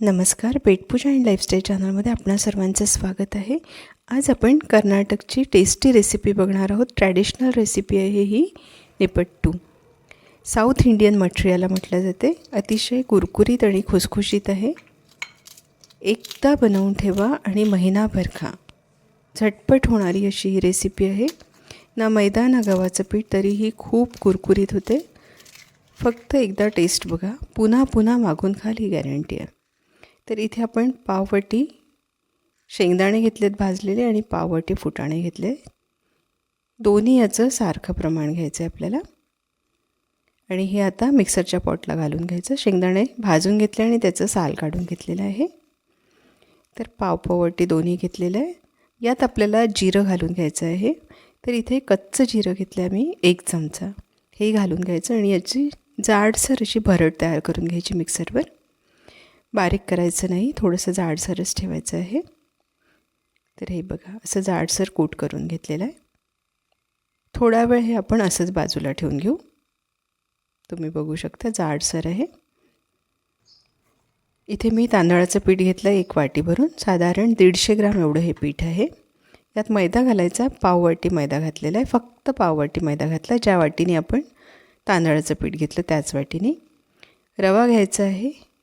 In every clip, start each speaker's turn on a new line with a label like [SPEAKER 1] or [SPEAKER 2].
[SPEAKER 1] नमस्कार पेटपूजा and lifestyle चॅनलमध्ये आपणा सर्वांचं स्वागत आहे. आज आपण कर्नाटकची टेस्टी रेसिपी बघणार आहोत. ट्रॅडिशनल रेसिपी आहे ही निपट्टू. साऊथ इंडियन मटेरियलला म्हटलं जाते. अतिशय कुरकुरीत आणि खुसखुशीत आहे. एकदा बनवून ठेवा आणि महिनाभर खा. झटपट होणारी अशी ही रेसिपी आहे. ना मैदा ना गव्हाचं पीठ तरीही खूप कुरकुरीत होते. फक्त एकदा टेस्ट बघा. पुन्हा पुन्हा मागून खाल ही गॅरंटी आहे. तर इथे आपण पाववटी शेंगदाणे घेतलेत भाजलेले आणि पावटी फुटाणे घेतले. दोन्ही याचं सारखं प्रमाण घ्यायचं आहे आपल्याला. आणि हे आता मिक्सरच्या पॉटला घालून घ्यायचं. शेंगदाणे भाजून घेतले आणि त्याचं साल काढून घेतलेलं आहे. तर पाव दोन्ही घेतलेलं आहे. यात आपल्याला जिरं घालून घ्यायचं आहे. तर इथे कच्चं जिरं घेतलं आहे मी एक चमचा. हे घालून घ्यायचं आणि याची जाडसर अशी भरड तयार करून घ्यायची मिक्सरवर. बारीक करायचं नाही थोडंसं जाडसरच ठेवायचं आहे. तर हे बघा असं जाडसर कूट करून घेतलेलं आहे. थोडा वेळ हे आपण असंच बाजूला ठेवून घेऊ. तुम्ही बघू शकता जाडसर आहे. इथे मी तांदळाचं पीठ घेतलं एक वाटी भरून. साधारण दीडशे ग्राम एवढं हे पीठ आहे. यात मैदा घालायचा पाववाटी मैदा घातलेला आहे. फक्त पाववाटी मैदा घातला. ज्या वाटीने आपण तांदळाचं पीठ घेतलं त्याच वाटीने. रवा घ्यायचा आहे.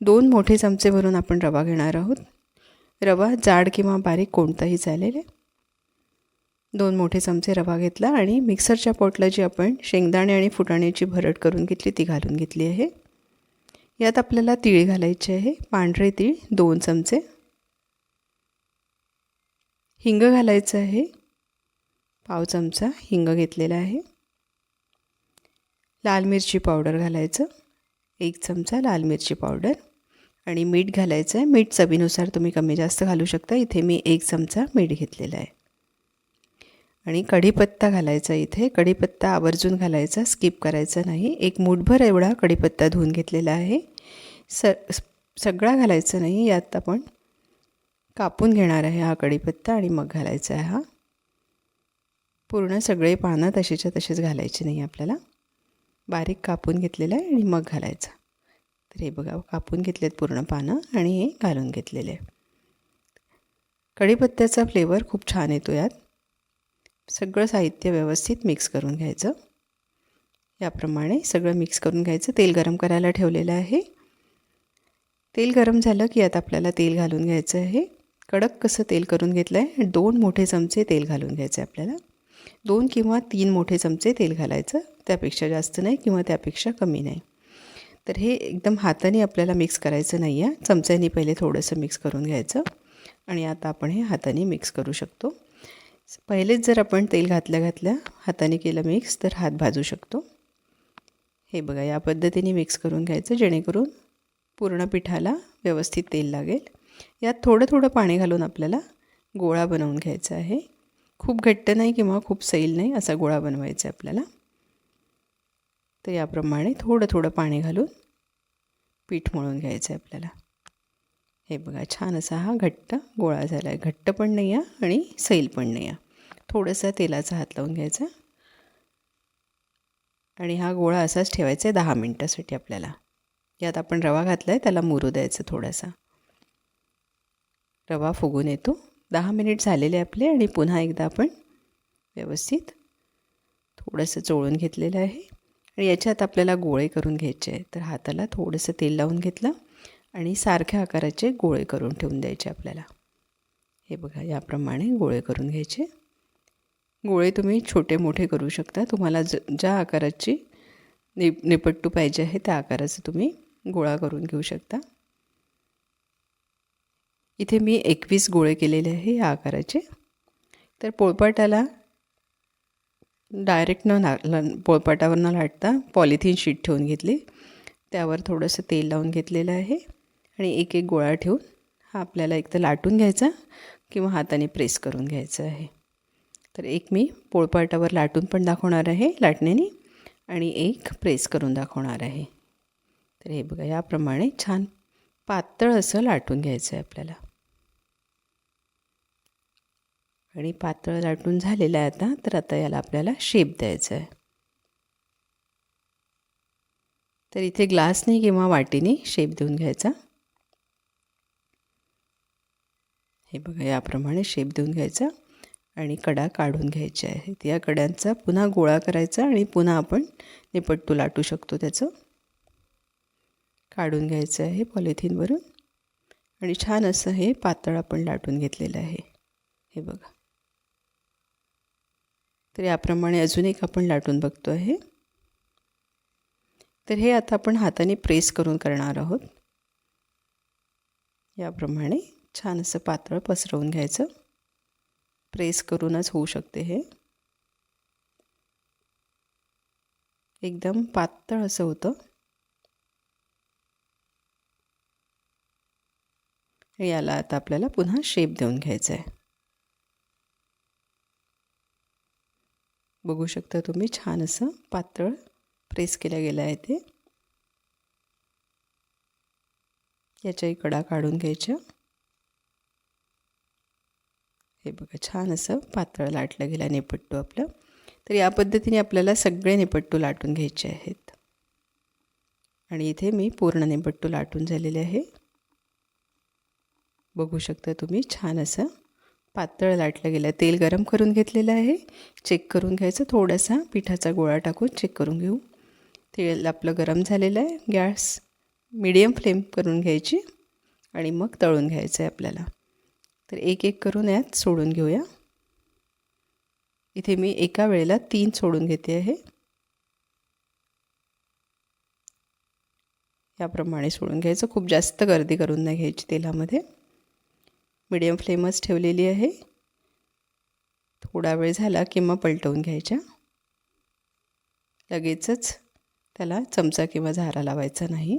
[SPEAKER 1] दोन मोठे चमचे भरून आपण रवा घेणार आहोत. रवा जाड किंवा बारीक कोणताही चालेल दोन मोठे चमचे रवा घेतला आणि मिक्सरच्या पोटला जी आपण शेंगदाणे आणि फुटाण्याची भरड करून घेतली ती घालून घेतली आहे. यात आपल्याला तीळ घालायचे आहे. पांढरे तीळ दोन चमचे. हिंग घालायचं आहे. पाव चमचा हिंग घेतलेला आहे. लाल मिरची पावडर घालायचं. एक चमचा लाल मिरची पावडर आणि मीठ घालायचं आहे. मीठ चवीनुसार तुम्ही कमी जास्त घालू शकता. इथे मी एक चमचा मीठ घेतलेला आहे. आणि कढीपत्ता घालायचा इथे. कढीपत्ता आवर्जून घालायचा स्किप करायचा नाही. एक मूठभर एवढा कढीपत्ता धुवून घेतलेला आहे. स सगळा घालायचा नाही. यात आपण कापून घेणार आहे हा कढीपत्ता आणि मग घालायचा आहे हा. पूर्ण सगळे पानं तसेच्या तसेच घालायचे नाही आपल्याला. बारीक कापून घेतलेलं आहे आणि मग घालायचं. तर हे बघा कापून घेतलेत पूर्ण पानं आणि हे घालून घेतलेले आहे. कढीपत्त्याचा फ्लेवर खूप छान येतो यात. सगळं साहित्य व्यवस्थित मिक्स करून घ्यायचं. याप्रमाणे सगळं मिक्स करून घ्यायचं. तेल गरम करायला ठेवलेलं आहे. तेल गरम झालं की यात आपल्याला तेल घालून घ्यायचं आहे. कडक कसं तेल करून घेतलं आहे दोन मोठे चमचे तेल घालून घ्यायचं आहे आपल्याला. दोन किंवा तीन मोठे चमचे तेल घालायचं. त्यापेक्षा जास्त नाही किंवा त्यापेक्षा कमी नाही. तर हे एकदम हाताने आपल्याला मिक्स करायचं नाही आहे चमच्याने पहिले थोडंसं मिक्स करून घ्यायचं. आणि आता आपण हे हाताने मिक्स करू शकतो. पहिलेच जर आपण तेल घातल्या घातल्या हाताने केलं मिक्स तर हात भाजू शकतो. हे बघा या पद्धतीने मिक्स करून घ्यायचं जेणेकरून पूर्ण पिठाला व्यवस्थित तेल लागेल. यात थोडं थोडं पाणी घालून आपल्याला गोळा बनवून घ्यायचा आहे. खूप घट्ट नाही किंवा खूप सैल नाही असा गोळा बनवायचा आहे आपल्याला. तर याप्रमाणे थोडं थोडं पाणी घालून पीठ मळून घ्यायचं आहे आपल्याला. हे बघा छान असा हा घट्ट गोळा झाला आहे घट्ट पण नाही आहे आणि सैल पण नाही आहे. थोडंसं तेलाचा हात लावून घ्यायचा. आणि हा गोळा असाच ठेवायचा आहे दहा मिनटासाठी आपल्याला. यात आपण रवा घातला आहे त्याला मुरू द्यायचं थोडासा. रवा फुगून येतो. दहा मिनिट झालेले आपले आणि पुन्हा एकदा आपण व्यवस्थित थोडंसं चोळून घेतलेलं आहे. आणि याच्यात आपल्याला गोळे करून घ्यायचे आहे तर हाताला थोडंसं तेल लावून घेतलं आणि सारख्या आकाराचे गोळे करून ठेवून द्यायचे आपल्याला. हे बघा याप्रमाणे गोळे करून घ्यायचे. गोळे तुम्ही छोटे मोठे करू शकता. तुम्हाला ज ज्या आकाराची नि निपट्टू पाहिजे आहे त्या आकाराचं तुम्ही गोळा करून घेऊ शकता. इथे मी एकवीस गोळे केलेले आहे या आकाराचे. तर पोळपाटाला डायरेक्ट न ला पोळपाटावर न लाटता पॉलिथिन शीट ठेवून घेतली. त्यावर थोडंसं तेल लावून घेतलेलं आहे आणि एक एक गोळा ठेवून हा आपल्याला एक तर लाटून घ्यायचा किंवा हाताने प्रेस करून घ्यायचा आहे. तर एक मी पोळपाटावर लाटून पण दाखवणार आहे लाटण्याने आणि एक प्रेस करून दाखवणार आहे. तर हे बघा याप्रमाणे छान पातळ असं लाटून घ्यायचं आहे आपल्याला. आणि पातळ लाटून झालेलं आहे आता तर आता याला आपल्याला शेप द्यायचा आहे तर इथे ग्लासने किंवा वाटीने शेप देऊन घ्यायचा. हे बघा याप्रमाणे शेप देऊन घ्यायचा आणि कडा काढून घ्यायच्या आहेत. या कड्यांचा पुन्हा गोळा करायचा आणि पुन्हा आपण निपट्टू लाटू शकतो त्याचं. काढून घ्यायचं आहे पॉलिथिनवरून आणि छान असं हे पातळ आपण लाटून घेतलेलं आहे. हे बघा. तर याप्रमाणे अजून एक आपण लाटून बघतो आहे. तर हे आता आपण हाताने प्रेस करून करणार आहोत. याप्रमाणे छान असं पातळ पसरवून घ्यायचं. प्रेस करूनच होऊ शकते हे. एकदम पातळ असं होतं. याला आता आपल्याला पुन्हा शेप देऊन घ्यायचं आहे बघू शकता तुम्ही छान असं पातळ प्रेस केलं गेलं आहे ते. याच्याही कडा काढून घ्यायच्या. हे बघा छान असं पातळ लाटलं गेलं नेपट्टू आपलं. तर या पद्धतीने आपल्याला सगळे नेपट्टू लाटून घ्यायचे आहेत. आणि इथे मी पूर्ण नेपट्टू लाटून झालेले आहे. बघू शकता तुम्ही छान असं पातळ लाटलं गेलं. आहे तेल गरम करून घेतलेलं आहे. चेक करून घ्यायचं. थोडासा पिठाचा गोळा टाकून चेक करून घेऊ. तेल आपलं गरम झालेलं आहे. गॅस मिडियम फ्लेम करून घ्यायची आणि मग तळून घ्यायचं आहे आपल्याला. तर एक एक करून यात सोडून घेऊया. इथे मी एका वेळेला तीन सोडून घेते आहे. याप्रमाणे सोडून घ्यायचं. खूप जास्त गर्दी करून नाही घ्यायची तेलामध्ये. मिडियम फ्लेमच ठेवलेली आहे. थोडा वेळ झाला किंवा पलटवून घ्यायच्या. लगेचच त्याला चमचा किंवा झारा लावायचा नाही.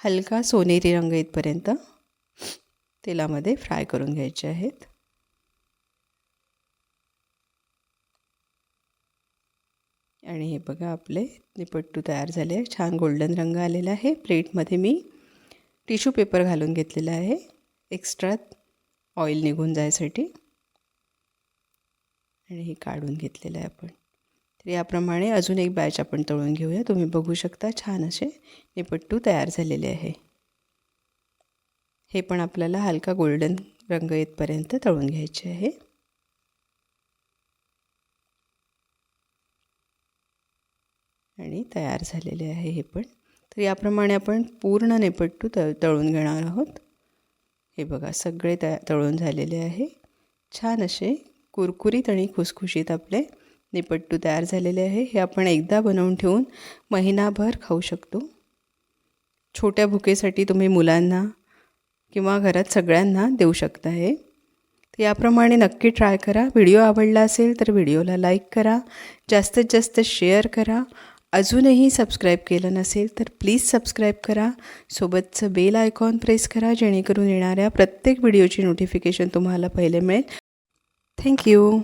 [SPEAKER 1] हलका सोनेरी रंग येतपर्यंत तेलामध्ये फ्राय करून घ्यायचे आहेत. आणि हे बघा आपले निपट्टू तयार झाले आहे छान गोल्डन रंग आलेला आहे. प्लेटमध्ये मी टिश्यू पेपर घालून घेतलेला आहे. एक्स्ट्रा ऑइल निघून जायसाठी. आणि हे काढून घेतलेलं आहे आपण. तर याप्रमाणे अजून एक बॅच आपण तळून घेऊया. तुम्ही बघू शकता छान असे निपट्टू तयार झालेले आहे. हे पण आपल्याला हलका गोल्डन रंग येतपर्यंत तळून घ्यायचे आहे. आणि तयार झालेले आहे हे पण. तर याप्रमाणे आपण पूर्ण नेपट्टू त तळून घेणार आहोत. हे बघा सगळे तया तळून झालेले आहे. छान असे कुरकुरीत आणि खुसखुशीत आपले निपट्टू तयार झालेले आहे. हे आपण एकदा बनवून ठेवून महिनाभर खाऊ शकतो. छोट्या भुकेसाठी तुम्ही मुलांना किंवा घरात सगळ्यांना देऊ शकता हे. तर याप्रमाणे नक्की ट्राय करा. व्हिडिओ आवडला असेल तर व्हिडिओला लाईक करा. जास्तीत जास्त शेअर करा. अजूनही सबस्क्राईब केलं नसेल तर प्लीज सबस्क्राईब करा. सोबतचं बेल आयकॉन प्रेस करा जेणेकरून येणाऱ्या प्रत्येक व्हिडिओची नोटिफिकेशन तुम्हाला पहिले मिळेल. थँक्यू